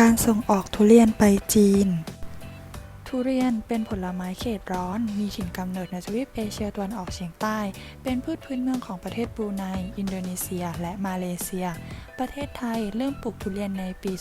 การส่งออกทุเรียนไปจีน ทุเรียนเป็นผลไม้เขตร้อน มีถิ่นกำเนิดในทวีปเอเชียตะวันออกเฉียงใต้ เป็นพืชพื้นเมืองของประเทศบรูไน อินโดนีเซีย และมาเลเซีย ประเทศไทยเริ่มปลูกทุเรียนในปี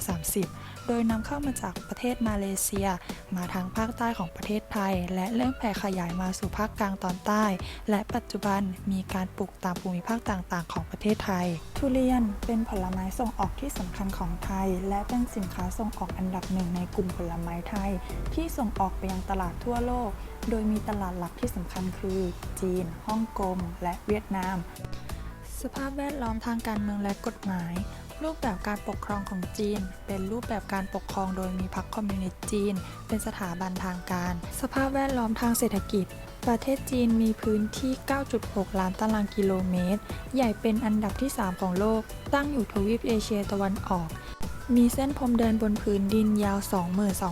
2330 โดยนำเข้ามาจากประเทศมาเลเซีย มาทางภาคใต้ของประเทศไทย และเริ่มแผ่ขยายมาสู่ภาคกลางตอนใต้ และปัจจุบันมีการปลูกตามภูมิภาคต่างๆ ของประเทศไทย ทุเรียนเป็นผลไม้ส่งออกที่สำคัญของไทย และเป็นสินค้าส่งออกอันดับหนึ่งในกลุ่มผลไม้ไทย ที่ส่งออกไปยังตลาดทั่วโลก โดยมีตลาดหลักที่สำคัญคือ จีน ฮ่องกง และเวียดนาม สภาพแวดล้อมทางการเมืองและกฎหมาย รูปแบบการปกครองของจีน เป็นรูปแบบการปกครองโดยมีพรรคคอมมิวนิสต์จีน เป็นสถาบันทางการ สภาพแวดล้อมทางเศรษฐกิจ ประเทศจีนมีพื้นที่ 9.6 ล้านตารางกิโลเมตร ใหญ่เป็นอันดับที่ 3 ของโลก ตั้งอยู่ทวีปเอเชียตะวันออก มีเส้นพรมแดนบนพื้นดินยาว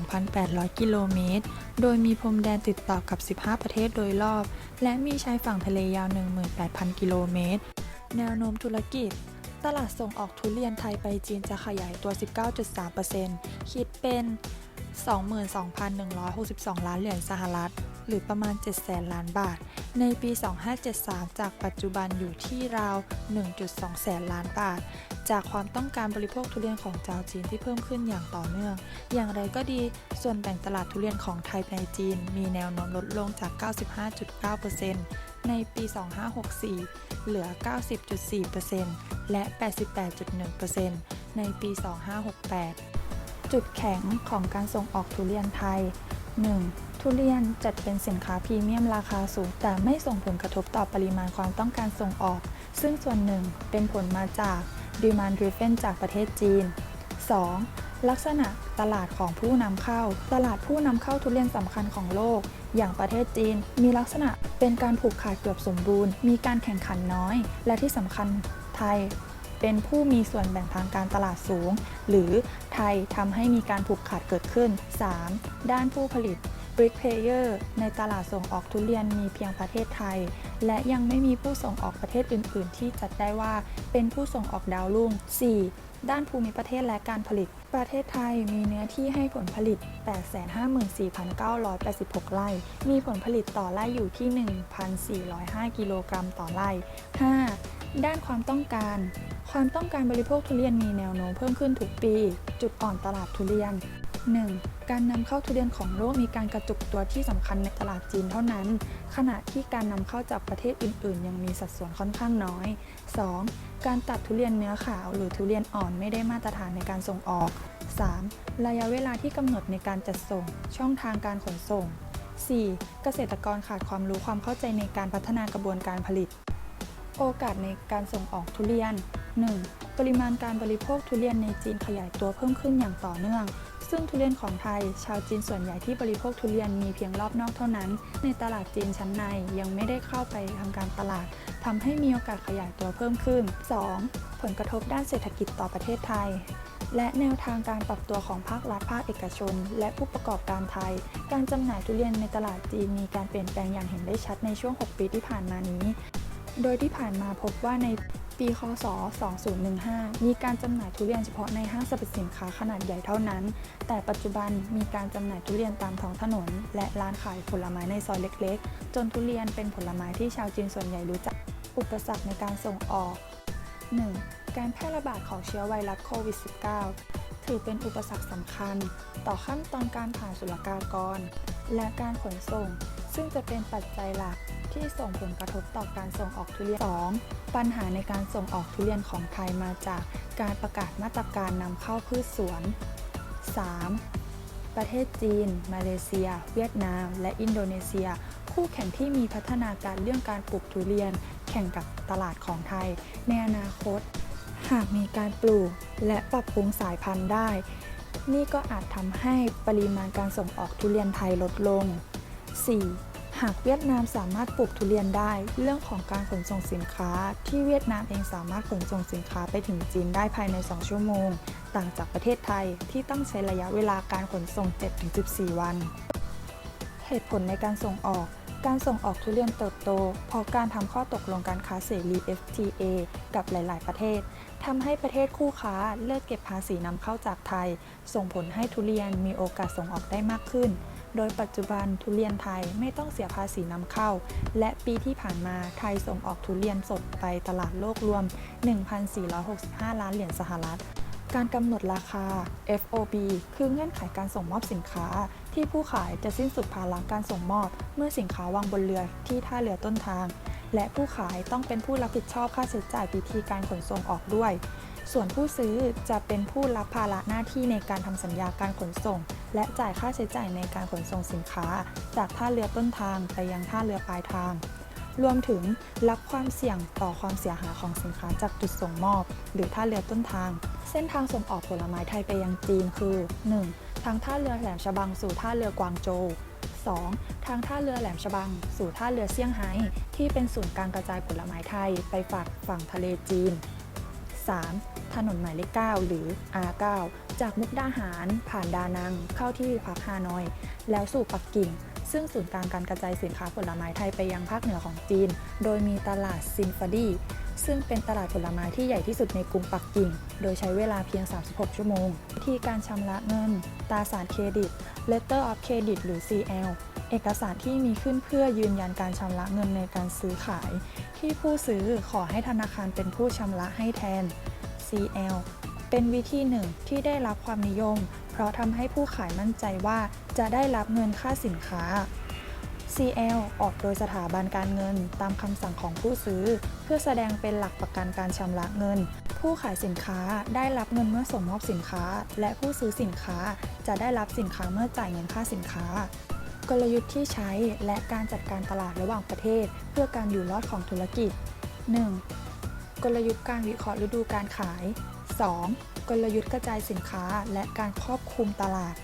22,800 กิโลเมตร โดยมีพรมแดนติดต่อกับ 15 ประเทศโดยรอบ และมีชายฝั่งทะเลยาว 18,000 กิโลเมตร แนวโน้มธุรกิจ ตลาดส่งออกทุเรียนไทยไปจีนจะขยายตัว 19.3%คิดเป็น 22,162 ล้านเหรียญสหรัฐ หรือประมาณ700,000ล้านบาท ในปี 2573 จากปัจจุบันอยู่ที่ราว 1.2 แสนล้านบาท จากความต้องการบริโภคทุเรียนของชาวจีนที่เพิ่มขึ้นอย่างต่อเนื่อง อย่างไรก็ดีส่วนแบ่งตลาดทุเรียนของไทยในจีน มีแนวโน้มลดลงจาก 95.9%ในปี 2564 เหลือ 90.4%และ 88.1%ในปี 2568 จุดแข็งของการส่งออกทุเรียนไทย 1. ทุเรียนจัดเป็นสินค้าพรีเมียมราคาสูง แต่ไม่ส่งผลกระทบต่อปริมาณความต้องการส่งออก ซึ่งส่วนหนึ่งเป็นผลมาจาก Demand Driven จากประเทศจีน 2. ลักษณะตลาดของผู้นำเข้า ตลาดผู้นำเข้าทุเรียนสำคัญของโลก อย่างประเทศจีน มีลักษณะเป็นการผูกขาดเกือบสมบูรณ์ มีการแข่งขันน้อย และที่สำคัญไทย เป็นผู้มีส่วนแบ่งทางการตลาดสูง หรือไทยทำให้มีการผูกขาดเกิดขึ้น 3. ด้านผู้ผลิต Brick Player ในตลาดส่งออกทุเรียนมีเพียงประเทศไทย และยังไม่มีผู้ส่งออกประเทศอื่น ๆ ที่จัดได้ว่าเป็นผู้ส่งออกดาวรุ่ง 4. ด้านภูมิประเทศและการผลิต ประเทศไทยมีเนื้อที่ให้ผลผลิต 854,986 ไร่ มีผลผลิตต่อไร่อยู่ที่ 1,405 กิโลกรัมต่อไร่ 5. ด้านความต้องการ ความต้องการบริโภคทุเรียนมีแนวโน้มเพิ่มขึ้นทุกปี จุดอ่อนตลาดทุเรียน 1. การนำเข้าทุเรียนของโลกมีการกระจุกตัวที่สำคัญในตลาดจีนเท่านั้น ขณะที่การนำเข้าจากประเทศอื่น ๆ ยังมีสัดส่วนค่อนข้างน้อย 2. การตัดทุเรียนเนื้อขาวหรือทุเรียนอ่อนไม่ได้มาตรฐานในการส่งออก 3. ระยะเวลาที่กำหนดในการจัดส่ง ช่องทางการขนส่ง 4. เกษตรกรขาดความรู้ความเข้าใจในการพัฒนากระบวนการผลิต โอกาสในการส่งออกทุเรียน 1. ปริมาณการบริโภคทุเรียนในจีนขยายตัวเพิ่มขึ้นอย่างต่อเนื่อง ซึ่งทุเรียนของไทย ชาวจีนส่วนใหญ่ที่บริโภคทุเรียนมีเพียงรอบนอกเท่านั้น ในตลาดจีนชั้นในยังไม่ได้เข้าไปทำการตลาดทำให้มีโอกาสขยายตัวเพิ่มขึ้น 2. ผลกระทบด้านเศรษฐกิจต่อประเทศไทย และแนวทางการปรับตัวของภาครัฐภาคเอกชน และผู้ประกอบการไทย การจำหน่ายทุเรียนในตลาดจีนมีการเปลี่ยนแปลงอย่างเห็นได้ชัดในช่วง 6 ปีที่ผ่านมานี้ โดยที่ผ่านมาพบว่าใน ปีคศ 2015 มีการจำหน่ายทุเรียนเฉพาะในห้างสรรพสินค้าขนาดใหญ่เท่านั้น แต่ปัจจุบันมีการจำหน่ายทุเรียนตามท้องถนน และร้านขายผลไม้ในซอยเล็กๆ จนทุเรียนเป็นผลไม้ที่ชาวจีนส่วนใหญ่รู้จัก อุปสรรคในการส่งออก 1. การแพร่ระบาดของเชื้อไวรัสโควิด -19 ถือเป็นอุปสรรคสำคัญ ต่อขั้นตอนการผ่านศุลกากร และการขนส่ง ซึ่งจะเป็นปัจจัยหลัก ที่ส่งผลกระทบต่อการส่งออกทุเรียน 2. ปัญหาในการส่งออกทุเรียนของไทยมาจากการประกาศมาตรการนำเข้าพืชสวน 3. ประเทศจีน มาเลเซีย เวียดนาม และอินโดนีเซีย คู่แข่งที่มีพัฒนาการเรื่องการปลูกทุเรียน แข่งกับตลาดของไทย ในอนาคต หากมีการปลูกและปรับปรุงสายพันธุ์ได้ นี่ก็อาจทำให้ปริมาณการส่งออกทุเรียนไทยลดลง 4. หากเวียดนามสามารถปลูกทุเรียนได้ เรื่องของการขนส่งสินค้า ที่เวียดนามเองสามารถขนส่งสินค้าไปถึงจีนได้ภายใน 2 ชั่วโมง ต่างจากประเทศไทยที่ต้องใช้ระยะเวลาการขนส่ง 7-14 วัน เหตุผลในการส่งออกการส่งออกทุเรียนเติบโต เพราะการทำข้อตกลงการค้าเสรี FTA กับหลาย ๆ ประเทศทำให้ประเทศคู่ค้าเลิกเก็บภาษีนำเข้าจากไทย ส่งผลให้ทุเรียนมีโอกาสส่งออกได้มากขึ้น โดยปัจจุบันทุเรียนไทยไม่ต้องเสียภาษีนำเข้า และปีที่ผ่านมาไทยส่งออกทุเรียนสดไปตลาดโลกรวม 1,465 ล้านเหรียญสหรัฐ การกำหนดราคา FOB คือเงื่อนไขการส่งมอบสินค้า ที่ผู้ขายจะสิ้นสุดภาระการส่งมอบ เมื่อสินค้าวางบนเรือที่ท่าเรือต้นทาง และผู้ขายต้องเป็นผู้รับผิดชอบค่าใช้จ่ายวิธีการขนส่งออกด้วย ส่วนผู้ซื้อจะเป็นผู้รับภาระหน้าที่ในการทำสัญญาการขนส่ง และจ่ายค่าใช้จ่ายในการขนส่งสินค้า จากท่าเรือต้นทางไปยังท่าเรือปลายทาง รวมถึงรับความเสี่ยงต่อความเสียหายของสินค้าจากจุดส่งมอบ หรือท่าเรือต้นทาง เส้นทางส่งออกผลไม้ไทยไปยังจีนคือ 1. ทางท่าเรือแหลมฉบังสู่ท่าเรือกวางโจว 2. ทางท่าเรือแหลมฉบัง สู่ท่าเรือเซี่ยงไฮ้ที่เป็นศูนย์กลางกระจายผลไม้ไทยไปฝากฝั่งทะเลจีน 3. ถนนหมายเลข 9 หรือ R9 จากมุกดาหาร ผ่านดานัง เข้าที่พักฮานอย แล้วสู่ปักกิ่ง ซึ่งศูนย์กลางการกระจายสินค้าผลไม้ไทยไปยังภาคเหนือของจีน โดยมีตลาดซินฟาดี ซึ่งเป็นตลาดผลไม้ที่ใหญ่ที่สุดในกรุงปักกิ่ง โดยใช้เวลาเพียง 36 ชั่วโมง วิธีการชำระเงิน ตราสารเครดิต Letter of Credit หรือ CL เอกสารที่มีขึ้นเพื่อยืนยันการชำระเงินในการซื้อขาย ที่ผู้ซื้อขอให้ธนาคารเป็นผู้ชำระให้แทน CL เป็นวิธีหนึ่งที่ได้รับความนิยม เพราะทำให้ผู้ขายมั่นใจว่าจะได้รับเงินค่าสินค้า CL ออกโดยสถาบันการเงิน ตามคำสั่งของผู้ซื้อ เพื่อแสดงเป็นหลักประกันการชำระเงิน ผู้ขายสินค้าได้รับเงินเมื่อส่งมอบสินค้า และผู้ซื้อสินค้าจะได้รับสินค้าเมื่อจ่ายเงินค่าสินค้า กลยุทธ์ที่ใช้และการจัดการตลาดระหว่างประเทศ เพื่อการอยู่รอดของธุรกิจ 1. กลยุทธ์การวิเคราะห์ฤดูการขาย 2. กลยุทธ์กระจายสินค้าและการครอบคลุมตลาด